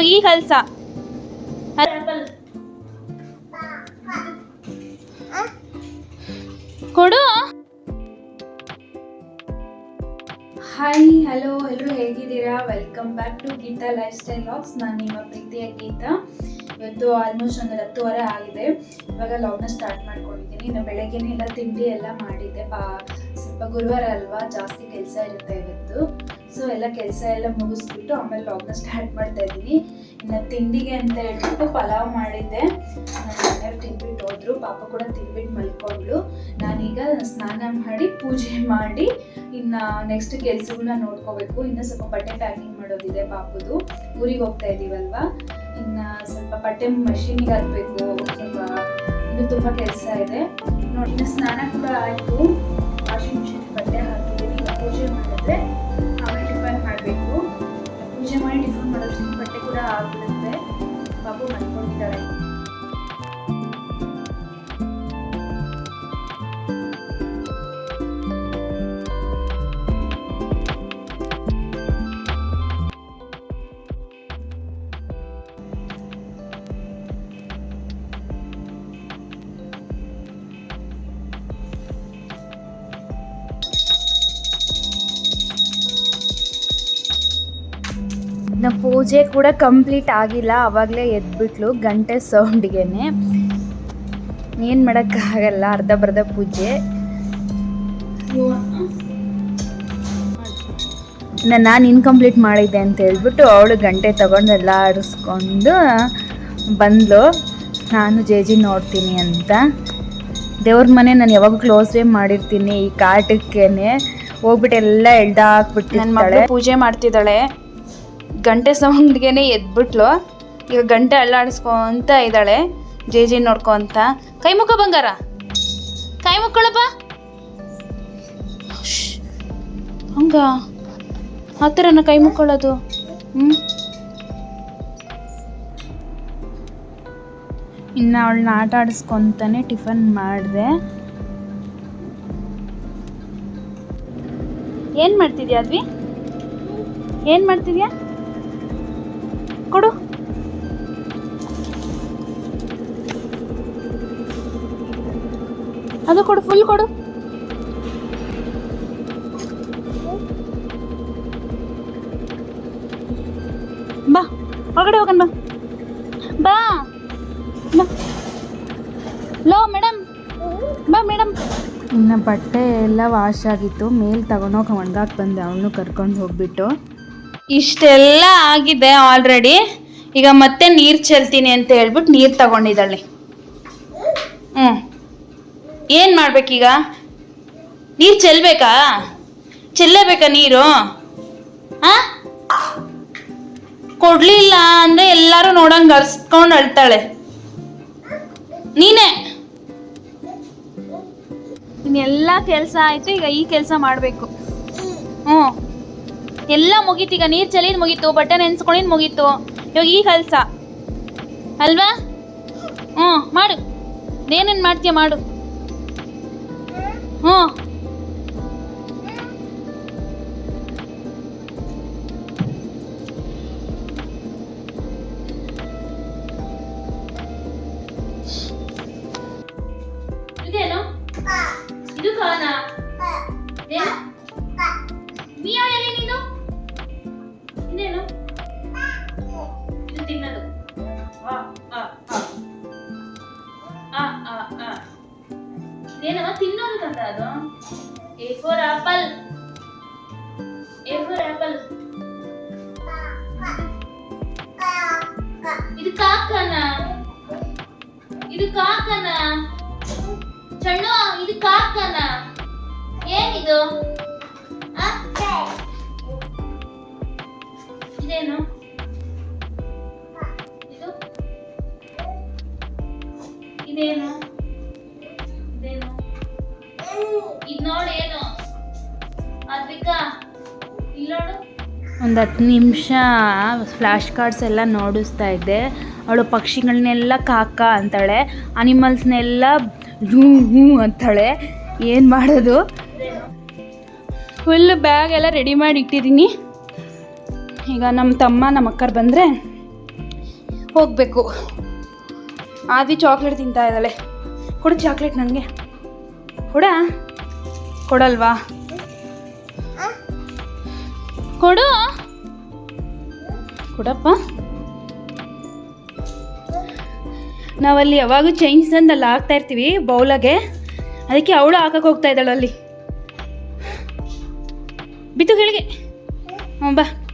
ಈ ಕಲ್ಸ. ಕೊಡು. ಹಾಯ್ ಹಲೋ ಎಲ್ಲರೂ ಹೇಗಿದ್ದೀರಾ? Welcome back to Geetha lifestyle looks ನಾನು ನಿಮ್ಮ ಪ್ರೀತಿಯ ಗೀತಾ. ಇವತ್ತು ಆಲ್ಮೋಸ್ಟ್ ಒಂದು ಹತ್ತುವರೆ ಆಗಿದೆ. ಇವಾಗ ಲಾಗ್ನ ಸ್ಟಾರ್ಟ್ ಮಾಡ್ಕೊಂಡಿದ್ದೀನಿ. ಇನ್ನು ಬೆಳಗ್ಗೆನೇ ಎಲ್ಲ ತಿಂಡಿ ಎಲ್ಲ ಮಾಡಿದ್ದೆ. ಪಾ ಸ್ವಲ್ಪ ಗುರುವಾರ ಅಲ್ವಾ ಜಾಸ್ತಿ ಕೆಲಸ ಇರುತ್ತೆ ಇವತ್ತು. ಸೊ ಎಲ್ಲ ಕೆಲಸ ಎಲ್ಲ ಮುಗಿಸ್ಬಿಟ್ಟು ಆಮೇಲೆ ಲಾಗ್ನ ಸ್ಟಾರ್ಟ್ ಮಾಡ್ತಾ ಇದ್ದೀನಿ. ಇನ್ನು ತಿಂಡಿಗೆ ಅಂತ ಹೇಳ್ಬಿಟ್ಟು ಪಲಾವ್ ಮಾಡಿದ್ದೆ. ನನ್ನ ಮನೆಯವ್ರು ತಿಂದ್ಬಿಟ್ಟು ಹೋದ್ರು, ಪಾಪ ಕೂಡ ತಿಂದ್ಬಿಟ್ಟು ಮಲ್ಕೊಂಡ್ಳು. ನಾನೀಗ ಸ್ನಾನ ಮಾಡಿ, ಪೂಜೆ ಮಾಡಿ, ಇನ್ನು ನೆಕ್ಸ್ಟ್ ಕೆಲಸಗಳನ್ನ ನೋಡ್ಕೋಬೇಕು. ಇನ್ನು ಸ್ವಲ್ಪ ಬಟ್ಟೆ ಪ್ಯಾಕಿಂಗ್ ಮಾಡೋದಿದೆ ಪಾಪದು. ಊರಿಗೆ ಹೋಗ್ತಾ ಇದ್ದೀವಲ್ವಾ ಇನ್ನು ಸ್ವಲ್ಪ ಬಟ್ಟೆ ಮಷೀನಿಗೆ ಹಾಕಬೇಕು. ಸ್ವಲ್ಪ ಇನ್ನು ತುಂಬ ಕೆಲಸ ಇದೆ. ನೋಡಿ, ಇನ್ನು ಸ್ನಾನ ಕೂಡ ಆಯಿತು. ವಾಷಿಂಗ್ ಮಿಷಿನ್ ಬಟ್ಟೆ ಹಾಕಿದ್ದೀನಿ ಪೂಜೆ ಮಾಡಿದ್ರೆ ಪೂಜೆ ಮಾಡಿ ನಮ್ಮ ಪೂಜೆ ಕೂಡ ಕಂಪ್ಲೀಟ್ ಆಗಿಲ್ಲ ಆವಾಗಲೇ ಎದ್ಬಿಟ್ಲು ಗಂಟೆ ಸೌಂಡ್ಗೆನೆ. ಏನು ಮಾಡೋಕ್ಕಾಗಲ್ಲ, ಅರ್ಧ ಬರ್ಧ ಪೂಜೆ. ನಾನು ಇನ್ಕಂಪ್ಲೀಟ್ ಮಾಡಿದ್ದೆ ಅಂತ ಹೇಳ್ಬಿಟ್ಟು ಅವಳು ಗಂಟೆ ತಗೊಂಡು ಎಲ್ಲ ಆಡಿಸ್ಕೊಂಡು ಬಂದ್ಲು. ನಾನು ಜೆ ಜಿ ನೋಡ್ತೀನಿ ಅಂತ. ದೇವ್ರ ಮನೆ ನಾನು ಯಾವಾಗ ಕ್ಲೋಸೇ ಮಾಡಿರ್ತೀನಿ ಈ ಕಾಟಕ್ಕೇನೆ. ಹೋಗ್ಬಿಟ್ಟು ಎಲ್ಲ ಎಳ್ದಾಕ್ಬಿಟ್ಟು ನನ್ನ ಮಗಳು ಪೂಜೆ ಮಾಡ್ತಿದ್ದಾಳೆ. ಗಂಟೆ ಸೌಂಡ್ಗೆ ಎದ್ಬಿಟ್ಲು. ಈಗ ಗಂಟೆ ಅಲ್ಲಾಡಿಸ್ಕೊಂತ ಇದ್ದಾಳೆ. ಜೆ ಜಿ ನೋಡ್ಕೊಂತ. ಕೈ ಮುಖ ಬಂಗಾರ ಕೈ ಮುಕ್ಕೊಳಪ್ಪ ಹಂಗ? ಆ ಥರನ ಕೈ ಮುಕ್ಕೊಳ್ಳೋದು ಹ್ಞೂ ಇನ್ನು ಅವಳನ್ನ ಆಟ ಆಡಿಸ್ಕೊಂತಾನೆ ಟಿಫನ್ ಮಾಡಿದೆ. ಏನು ಮಾಡ್ತಿದ್ಯಾ ಅದ್ವಿ? ಏನು ಮಾಡ್ತಿದ್ಯಾ? ಕೊಡು. ಅದು ಕೊಡು ಫುಲ್ ಕೊಡು. ಬಾ, ಒಳಗಡೆ ಹೋಗೋಣ ಬಾ. ಬಾ. ಲೋ ಮೇಡಮ್ ಬಾ ಮೇಡಮ್ ಇನ್ನು ಬಟ್ಟೆ ಎಲ್ಲ ವಾಶ್ ಆಗಿತ್ತು. ಮೇಲೆ ತಗೊಂಡೋಗಿ ಒಣಗಾಕ್ ಬಂದೆ. ಅವನು ಕರ್ಕೊಂಡು ಹೋಗ್ಬಿಟ್ಟು. ಇಷ್ಟೆಲ್ಲ ಆಗಿದೆ ಆಲ್ರೆಡಿ ಈಗ ಮತ್ತೆ ನೀರು ಚೆಲ್ತೀನಿ ಅಂತ ಹೇಳ್ಬಿಟ್ಟು ನೀರು ತಗೊಂಡಿದ್ದಾಳೆ. ಹ್ಞೂ ಏನು ಮಾಡ್ಬೇಕೀಗ ನೀರು ಚೆಲ್ಬೇಕಾ? ಚೆಲ್ಲಬೇಕಾ ನೀರು? ಆ? ಕೊಡ್ಲಿಲ್ಲ ಅಂದ್ರೆ ಎಲ್ಲರೂ ನೋಡಂಗ್ ಅರ್ಸ್ಕೊಂಡು ಅಳ್ತಾಳೆ. ನೀನೇ? ಇನ್ನೆಲ್ಲ ಕೆಲಸ ಆಯ್ತು ಈಗ ಈ ಕೆಲಸ ಮಾಡಬೇಕು. ಹ್ಞೂ ಎಲ್ಲ ಮುಗೀತು ಈಗ ನೀರು ಚಲಿದ್ ಮುಗೀತು ಬಟ್ಟೆ ನೆನ್ಸ್ಕೊಂಡಿದ್ ಮುಗೀತು. ಇವಾಗ ಈ ಕೆಲಸ. ಅಲ್ವಾ? ಹ್ಞೂ ಮಾಡು. ಏನೇನು ಮಾಡ್ತೀಯ ಮಾಡು. ಹ್ಞೂ. ಇದೇನು ಇದು ಕಾನಾ ಏನು? ಆ, ಆ, ಆ. ಆ, ಆ, ಆ. ಇದೇನವ ತಿನ್ನೋದು ಕಂದ ಅದು A for apple A for apple ಇದು ಕಾಕನ ಇದೇನು? ಇದೇನು? ಇದು ನೋಡಿ ಏನು? ಅದ್ವಿಕಾ ಇಲ್ಲೋಡು ಒಂದು ಹತ್ತು ನಿಮಿಷ ಫ್ಲ್ಯಾಶ್ ಕಾರ್ಡ್ಸ್ ಎಲ್ಲ ನೋಡಿಸ್ತಾ ಇದ್ದೆ. ಅವಳು ಪಕ್ಷಿಗಳನ್ನೆಲ್ಲ ಕಾಕ ಅಂತಾಳೆ ಅನಿಮಲ್ಸ್ನೆಲ್ಲ ಹ್ಞೂ ಹ್ಞೂ ಅಂತಾಳೆ. ಏನು ಮಾಡೋದು? ಫುಲ್ ಬ್ಯಾಗ್ ಎಲ್ಲ ರೆಡಿ ಮಾಡಿ ಇಟ್ಟಿದ್ದೀನಿ. ಈಗ ನಮ್ಮ ತಮ್ಮ ನಮ್ಮ ಅಕ್ಕರು ಬಂದರೆ ಹೋಗಬೇಕು. ಆದ್ವಿ ಚಾಕ್ಲೇಟ್ ತಿಂತಾ ಇದ್ದಾಳೆ. ಕೊಡು ಚಾಕ್ಲೇಟ್ ನನಗೆ ಕೊಡ? ಕೊಡಲ್ವಾ? ಕೊಡು. ಕೊಡಪ್ಪ. ನಾವಲ್ಲಿ ಯಾವಾಗೂ ಚೇಂಜ್ ತಂದಲ್ಲಿ ಹಾಕ್ತಾ ಇರ್ತೀವಿ ಬೌಲಾಗೆ. ಅದಕ್ಕೆ ಅವಳು ಹಾಕಕ್ಕೆ ಹೋಗ್ತಾ ಇದ್ದಾಳು ಅಲ್ಲಿ ಬಿತ್ತು ಕೆಳಗೆ. ಹ್ಞೂ ಬಾ.